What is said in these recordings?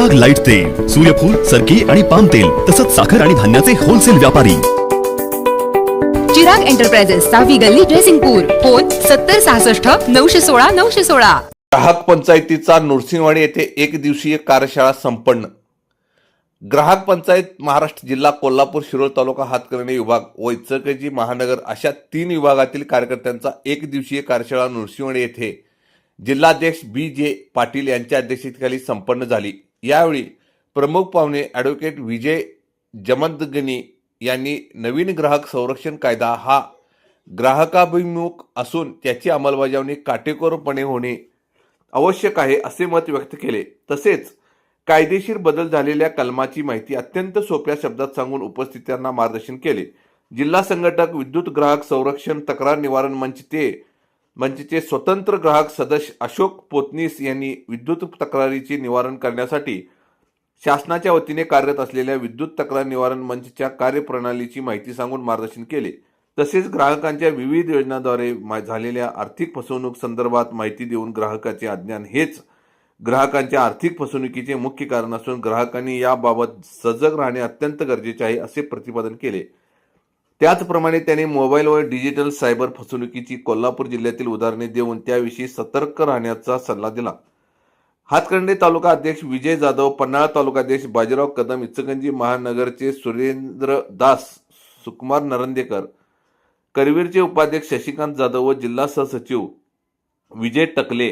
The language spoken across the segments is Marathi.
चिराग लाइट तेल सूर्यफूल सरकी आणि पाम तेल तसंच साखर आणि धान्याचे होलसेल व्यापारी. चिराग एंटरप्राइजेस सहावी गल्ली ड्रेसिंगपूर फोन सत्तर सहासष्ट नऊशे सोळा नऊशे सोळा. ग्राहक पंचायतीचा नृसिंहवाडी येथे एक दिवसीय कार्यशाळा संपन्न. ग्राहक पंचायत महाराष्ट्र जिल्हा कोल्हापूर शिरोळ तालुका हातकर्णी विभाग व इचलकरंजी महानगर अशा तीन विभागातील कार्यकर्त्यांचा एक दिवसीय कार्यशाळा नृसिंहवाडी येथे जिल्हाध्यक्ष बी जे पाटील यांच्या अध्यक्षतेखाली संपन्न झाली. यावेळी प्रमुख पाहुणे ॲडव्होकेट विजय जमदगनी यांनी नवीन ग्राहक संरक्षण कायदा हा ग्राहकाभिमुख असून त्याची अंमलबजावणी काटेकोरपणे होणे आवश्यक आहे असे मत व्यक्त केले. तसेच कायदेशीर बदल झालेल्या कलमाची माहिती अत्यंत सोप्या शब्दात सांगून उपस्थितांना मार्गदर्शन केले. जिल्हा संघटक विद्युत ग्राहक संरक्षण तक्रार निवारण मंच ते म्हणजे मंचचे स्वतंत्र ग्राहक सदस्य अशोक पोतनीस यांनी विद्युत तक्रारीचे निवारण करण्यासाठी शासनाच्या वतीने कार्यरत असलेल्या विद्युत तक्रार निवारण मंचच्या कार्यप्रणालीची माहिती सांगून मार्गदर्शन केले. तसेच ग्राहकांच्या विविध योजनांद्वारे मा- झालेल्या आर्थिक फसवणूक संदर्भात माहिती देऊन ग्राहकाचे अज्ञान हेच ग्राहकांच्या आर्थिक फसवणुकीचे मुख्य कारण असून ग्राहकांनी याबाबत सजग राहणे अत्यंत गरजेचे आहे असे प्रतिपादन केले. त्याचप्रमाणे त्यांनी मोबाईल व डिजिटल सायबर फसवणुकीची कोल्हापूर जिल्ह्यातील उदाहरणे देऊन त्याविषयी सतर्क राहण्याचा सल्ला दिला. हातकंडे तालुका अध्यक्ष विजय जाधव पन्हाळा तालुका अध्यक्ष बाजीराव कदम इचकंजी महानगरचे सुरेंद्र दास सुकुमार नरंदेकर करवीरचे उपाध्यक्ष शशिकांत जाधव व जिल्हा सहसचिव विजय टकले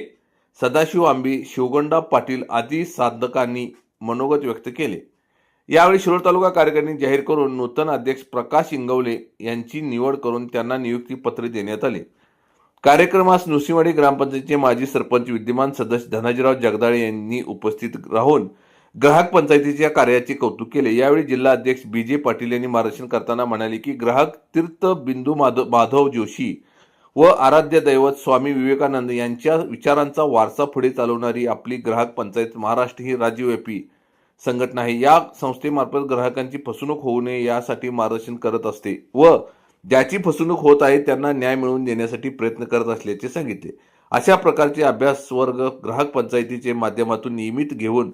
सदाशिव आंबी शिवगोंडा पाटील आदी साधकांनी मनोगत व्यक्त केले. यावेळी शिरोळ तालुका कार्यकारिणी जाहीर करून नूतन अध्यक्ष प्रकाश इंगवले यांची निवड करून त्यांना नियुक्तीपत्रे देण्यात आले. कार्यक्रमास नुसीवाडी ग्रामपंचायतीचे माजी सरपंच विद्यमान सदस्य धनाजीराव जगदाळे यांनी उपस्थित राहून ग्राहक पंचायतीच्या कार्याचे कौतुक केले. यावेळी जिल्हा अध्यक्ष बी जे पाटील यांनी मार्गदर्शन करताना म्हणाले की ग्राहक तीर्थ बिंदू माधव माधव जोशी व आराध्य दैवत स्वामी विवेकानंद यांच्या विचारांचा वारसा पुढे चालवणारी आपली ग्राहक पंचायत महाराष्ट्र ही राज्यव्यापी संघटना आहे. या संस्थेमार्फत ग्राहकांची फसवणूक होऊ नये यासाठी मार्गदर्शन करत असते व ज्याची फसवणूक होत आहे त्यांना न्याय मिळवून देण्यासाठी प्रयत्न करत असल्याचे सांगितले. अशा प्रकारचे अभ्यास वर्ग ग्राहक पंचायतीचे माध्यमातून नियमित घेऊन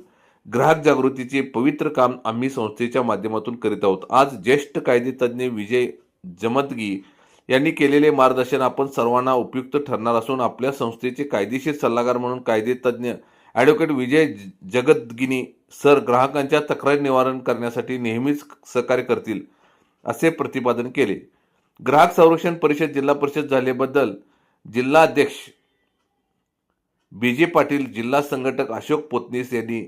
ग्राहक जागृतीचे पवित्र काम आम्ही संस्थेच्या माध्यमातून करीत आहोत. आज ज्येष्ठ कायदेतज्ञ विजय जमतगी यांनी केलेले मार्गदर्शन आपण सर्वांना उपयुक्त ठरणार असून आपल्या संस्थेचे कायदेशीर सल्लागार म्हणून कायदेतज्ञ ॲडव्होकेट विजय जगद्गिनी सर ग्राहकांच्या तक्रार निवारण करण्यासाठी नेहमीच सहकार्य करतील असे प्रतिपादन केले. ग्राहक संरक्षण परिषद जिल्हा परिषद झाल्याबद्दल जिल्हाध्यक्ष बी जे पाटील जिल्हा संघटक अशोक पोतनीस यांनी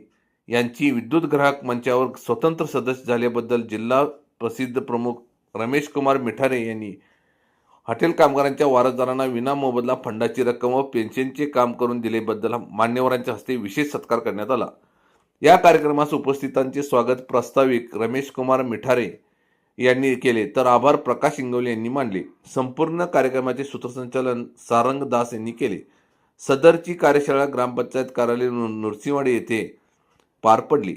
यांची विद्युत ग्राहक मंचावर स्वतंत्र सदस्य झाल्याबद्दल जिल्हा प्रसिद्ध प्रमुख रमेश कुमार मिठारे यांनी हॉटेल कामगारांच्या वारसदारांना विना मोबदला फंडाची रक्कम व पेन्शनचे काम करून दिलेबद्दल मान्यवरांच्या हस्ते विशेष सत्कार करण्यात आला. या कार्यक्रमास उपस्थितांचे स्वागत प्रास्ताविक रमेश कुमार मिठारे यांनी केले. तर आभार प्रकाश इंगवले यांनी मानले. संपूर्ण कार्यक्रमाचे सूत्रसंचालन सारंग दास यांनी केले. सदरची कार्यशाळा ग्रामपंचायत कार्यालय नृ- नृसिंहवाडी येथे पार पडली.